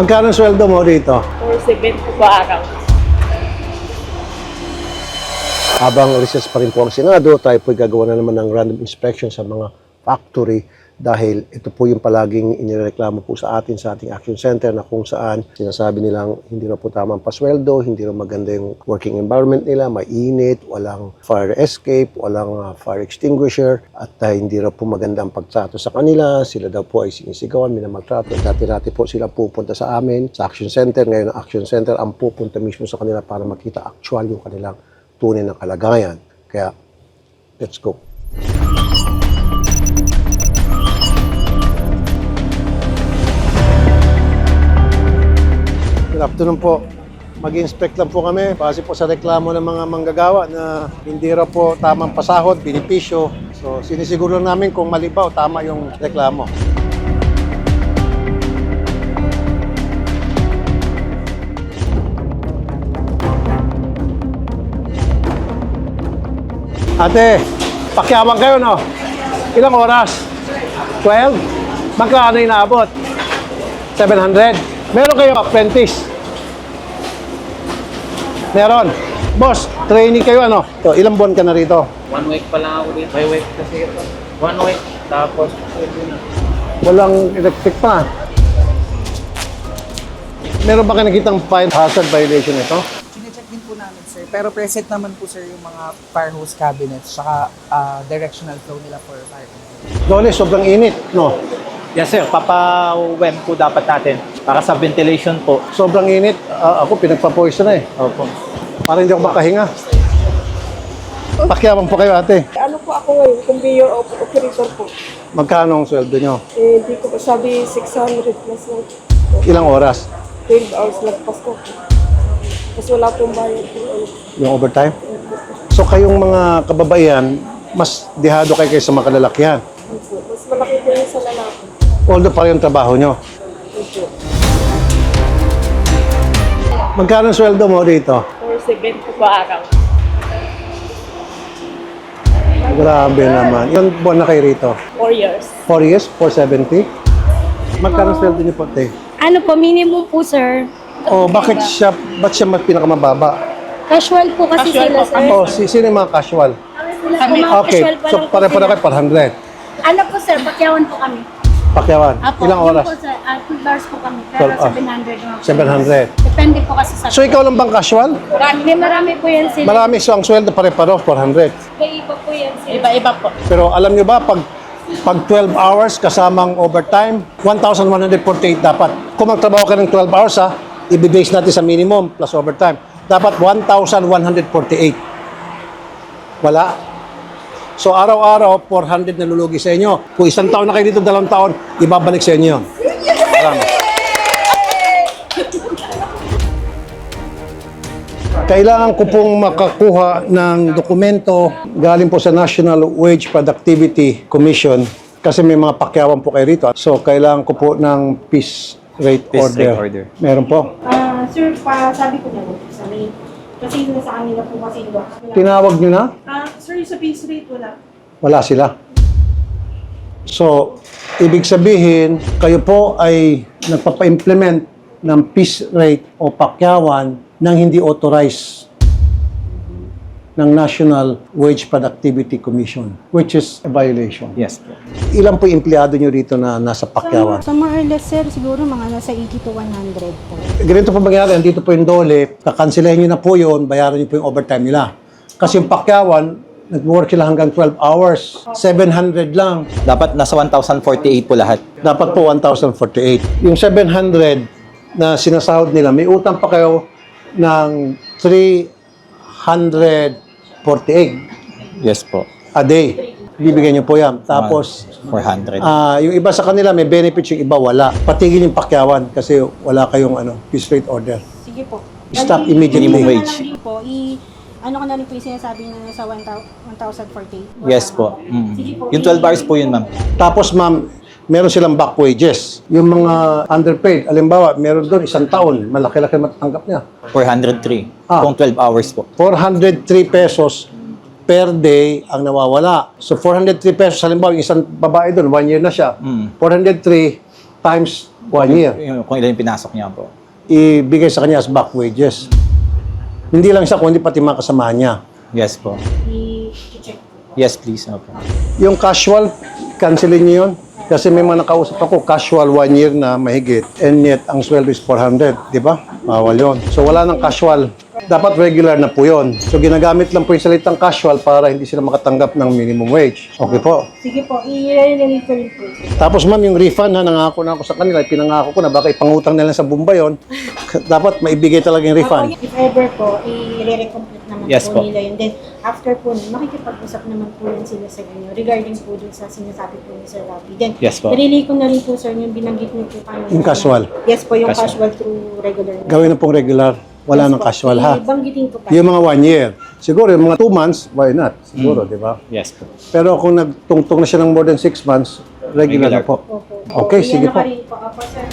Magkano ang sweldo mo dito? Or 7 po ba araw? Habang recess pa rin po ang Senado, tayo po gagawa na naman ng random inspection sa mga factory dahil ito po yung palaging inireklamo po sa atin sa ating action center na kung saan sinasabi nilang hindi na po tamang pasweldo, hindi na maganda yung working environment nila, mainit, walang fire escape, walang uh, fire extinguisher at uh, hindi na po maganda ang pagtrato sa kanila. Sila daw po ay sinisigawan, minamaltrato. Dati-dati po sila pupunta sa amin sa action center. Ngayon ang action center ang pupunta mismo sa kanila para makita actual yung kanilang tunay ng kalagayan. Kaya, let's go. Good afternoon po. Mag-inspect lang po kami base po sa reklamo ng mga manggagawa na hindi raw po tamang pasahod, binipisyo. So, sinisiguro namin kung mali ba o tama yung reklamo. Ate, pakiawan kayo, no? Ilang oras? 12? Magkano inaabot? 700? Meron kayo apprentice? Meron. Boss, training kayo ano? To, ilang buwan ka na rito? One week pa lang ako dito. May week kasi ito. One week. Tapos, pwede na. Walang electric pa. Meron ba kayo nakitang fire hazard violation ito? Chinecheck din po namin, sir. Pero present naman po, sir, yung mga fire hose cabinets saka ah, directional flow nila for fire. Dole, sobrang init, no? Yes sir, papa-wem po dapat natin para sa ventilation po. Sobrang init. Ah, ako, pinagpapoysa na eh. Opo. Para hindi ako makahinga. Pakiawan po kayo, ate. Ano po ako ngayon? Conveyor op- operator po. Magkano ang sweldo nyo? Eh, hindi ko pa sabi 600 plus lang. Ilang oras? 12 hours lagpas ko. Tapos wala pong bayad po. Ano. Yung overtime? So kayong mga kababaihan, mas dihado kayo kayo sa mga kalalakihan. Although pareho yung trabaho nyo. Opo. Magkano ang sweldo mo dito? Or 7 po ba araw? Grabe naman. Ilang buwan na kayo rito? 4 years. 4 years? 470? Magkano ang sweldo niyo po, te? Ano po, minimum po, sir. O bakit siya, ba't siya mas pinakamababa? Casual po kasi sila, sir. O, si, sino yung mga casual? Po, mga Okay, casual pa so lang po pare-pare sila. kayo 400. Ano po, sir, pakyawan po kami. Pakyawan. Apo, Ilang yun oras? po, sir, uh, 2 hours po kami. Pero 12 hours. 700 naman po. 700. Depende po kasi sa... So ikaw lang bang casual? Hindi, marami po yan sila. Marami, so ang sweldo pare-paro, 400. Iba-iba po yan sila. Iba-iba po. Pero alam nyo ba, pag, pag 12 hours kasamang overtime, 1,148 dapat. Kung magtrabaho ka ng 12 hours, ha, ibibase natin sa minimum plus overtime. Dapat 1,148. Wala. So araw-araw, 400 na lulugi sa inyo. Kung isang taon na kayo dito, dalawang taon, ibabalik sa inyo yun. Kailangan ko pong makakuha ng dokumento galing po sa National Wage Productivity Commission kasi may mga pakyawan po kayo rito. So, kailangan ko po ng peace rate, Peace order. rate order. Meron po. Ah, sir, pa, sabi ko na po sa may, kasi yun sa kanila po kasi iba. Tinawag nyo na? Ah, sir, sa base rate wala. Wala sila. So, ibig sabihin, kayo po ay nagpapa-implement ng peace rate o pakyawan ng hindi authorized ng National Wage Productivity Commission, which is a violation. Yes po. Ilan po yung empleyado nyo rito na nasa pakyawan? Sa more or less, sir, siguro mga nasa 80 to 100 po. Ganito po mangyari, dito po yung dole, kakansilahin nyo na po yun, bayaran nyo po yung overtime nila. Kasi yung pakyawan, nag-work sila hanggang 12 hours, 700 lang. Dapat nasa 1,048 po lahat. Dapat po 1,048. Yung 700 na sinasahod nila, may utang pa kayo ng 348 Yes po. a day. Bibigyan nyo po yan. Tapos, 400. ah yung iba sa kanila may benefits, yung iba wala. Patigil yung pakyawan kasi wala kayong ano, peace rate order. Sige po. Stop Bali, immediately. Minimum minimum wage. na lang din po, i, ano ko na rin po yung sinasabi na nasa 1,048. yes po. Mm. Yung 12 hours po yun, ma'am. Tapos ma'am, meron silang back wages. Yung mga underpaid, alimbawa, meron doon isang taon, malaki-laki matanggap niya. 403. Ah. Kung 12 hours po. 403 pesos per day ang nawawala. So 403 pesos, halimbawa, yung isang babae doon, one year na siya. Mm. 403 times One year. Yung, kung ilan yung pinasok niya po. Ibigay sa kanya as back wages. Hindi lang siya, kundi pati mga kasama niya. Yes po. I-check po. Yes, please. Opo. Yung casual, cancelin niyo yun. Kasi may mga nakausap ako, casual one year na mahigit. And yet, ang sweldo is 400. Di ba? Bawal yun. So, wala nang casual. Dapat regular na po yun. So, ginagamit lang po yung salitang casual para hindi sila makatanggap ng minimum wage. Okay po. Sige po, rin po. Tapos ma'am, yung refund ha, nangako na ako sa kanila, pinangako ko na baka ipangutang nila sa Bumba yon. Dapat maibigay talaga yung refund. If ever po, i-re-complete naman Yes po, po. nila yun. Then, after po nun, makikipag-usap naman po yun sila sa inyo regarding po dun sa sinasabi po ni Sir Rafi. Then, Yes po. nililay ko na rin po, sir, yung binanggit niyo po kanina. Yung casual. Yes po, yung Casual. casual, through regular. na. Gawin na pong regular. Wala Yes nang po. casual ha. Ibanggitin ko pa. Yung mga one year. Siguro yung mga two months, why not? Siguro, di ba? Yes po. Pero kung nagtungtong na siya ng more than six months, regular, Regular na po. Opo. Okay, Iyan sige na po. po. Apo, sir.